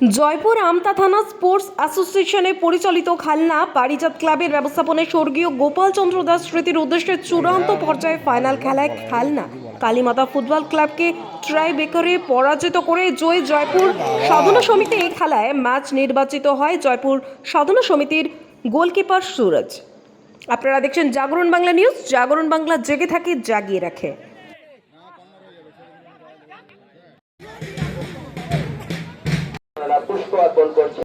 জয়পুর আমতা থানা স্পোর্টস অ্যাসোসিয়েশনে পরিচালিত খালনা পারিজাত ক্লাবের ব্যবস্থাপনায় স্বর্গীয় গোপাল চন্দ্র দাস স্মৃতির উদ্দেশ্যে চূড়ান্ত পর্যায়ে ফাইনাল খেলায় খালনা। কালীমাতা ফুটবল ক্লাবকে ট্রাই বেকারে পরাজিত করে জয় জয়পুর সাধনা সমিতি এই খেলায় ম্যাচ নির্বাচিত হয় জয়পুর সাধনা সমিতির গোলকিপার সুরজ। আপনারা দেখছেন জাগরণ বাংলা নিউজ জাগরণ বাংলা জেগে থাকে, জাগিয়ে রাখে। তারা পুষ্প অর্পণ করছে।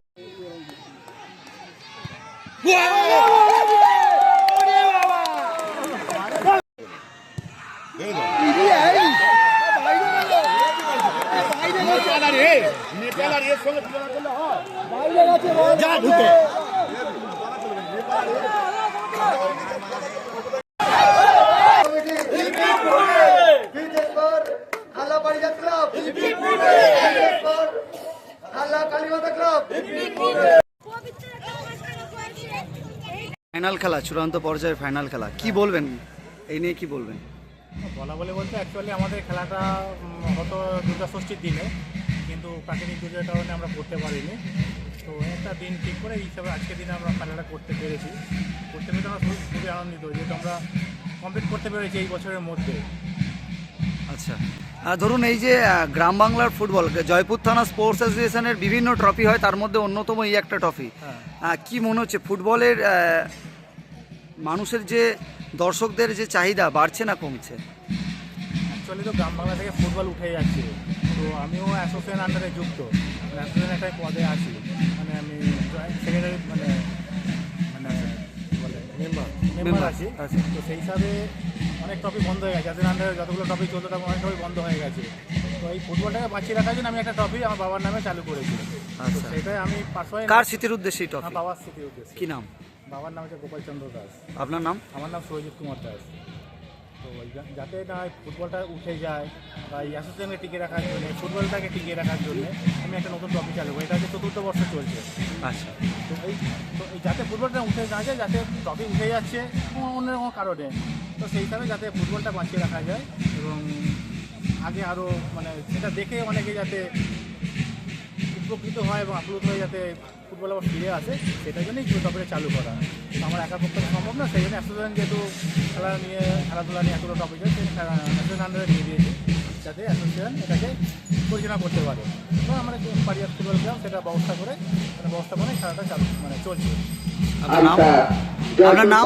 হাল্লা পারিজাত ক্লাব বিজেপর হাল্লা কালীমাতা ক্লাব ফাইনাল খেলা চূড়ান্ত পর্যায়ের ফাইনাল খেলা কি বলবেন? এই নিয়ে কি বলবেন? বলা বলে বলতে অ্যাকচুয়ালি আমাদের খেলাটা হতো দুর্গা ষষ্ঠীর দিনে কিন্তু প্রাকৃতিক দুর্যোগের কারণে আমরা করতে পারিনি। তো একটা দিন ঠিক করে এই হিসাবে আজকের দিনে আমরা খেলাটা করতে পেরেছি। করতে পেরে আমরা খুব- খুবই আনন্দিত যেহেতু আমরা কমপ্লিট করতে পেরেছি এই বছরের মধ্যে। আচ্ছা। ধরুন এই যে গ্রাম বাংলার ফুটবল জয়পুর থানা স্পোর্টস অ্যাসোসিয়েশনের বিভিন্ন ট্রফি হয় তার মধ্যে অন্যতম এই একটা ট্রফি। হ্যাঁ। কি মনে হচ্ছে ফুটবলের মানুষের যে দর্শকদের যে চাহিদা বাড়ছে না কমছে? অ্যাকচুয়ালি তো গ্রাম বাংলা থেকে ফুটবল উঠে যাচ্ছে। তো আমিও অ্যাসোসিয়েশন আন্ডারে যুক্ত। অ্যাসোসিয়েশন একটা পদে আছি। মানে আমি সেক্রেটারি মানে মেম্বার আছি। তো সেই হিসাবে অনেক টপিক বন্ধ হয়ে গেছে। যাদের আন্ডারে যতগুলো টপিক চলতো তখন অনেক টপিক বন্ধ হয়ে গেছে। তো এই ফুটবলটাকে বাঁচিয়ে রাখার জন্য আমি একটা টপি আমার বাবার নামে চালু করেছি। আচ্ছা। সেটাই আমি পার্সোনালি কার স্মৃতির উদ্দেশ্যে টপি বাবার স্মৃতির উদ্দেশ্যে। কি নাম? বাবার নাম হচ্ছে গোপাল চন্দ্র দাস। আপনার নাম? আমার নাম সৌজিৎ কুমার দাস। তো যাতে না ফুটবলটা উঠে যায় বা এই অ্যাসোসিয়েশনকে টিকে রাখার জন্য ফুটবলটাকে টিকিয়ে রাখার জন্য আমি একটা নতুন টপিক চালু করি। এটা হচ্ছে চতুর্থ বর্ষ চলছে। আচ্ছা। তো এই তো এই যাতে ফুটবলটা উঠে না যায় যাতে টপিক উঠে যাচ্ছে অন্য কোনো কারণে। তো সেই হিসাবে যাতে ফুটবলটা বাঁচিয়ে রাখা যায় এবং আগে আরও মানে সেটা দেখে অনেকে যাতে উপকৃত হয় এবং আপ্লুত হয়ে যাতে ফুটবল আবার ফিরে আসে সেটার জন্যই টপিকটা চালু করা। তো আমার একা পক্ষে সম্ভব না সেই জন্য অ্যাসোসিয়েশন যেহেতু খেলা নিয়ে খেলাধুলা নিয়ে এতগুলো টপিক আছে অ্যাসোসিয়েশন আন্ডারে নিয়ে দিয়েছি যাতে অ্যাসোসিয়েশন এটাকে পরিচালনা করতে পারে। এবং আমরা যে পারিয়াত ফুটবল ক্লাব সেটা ব্যবস্থা করে মানে ব্যবস্থাপনায় খেলাটা চালু মানে চলছে। আপনার নাম? আপনার নাম?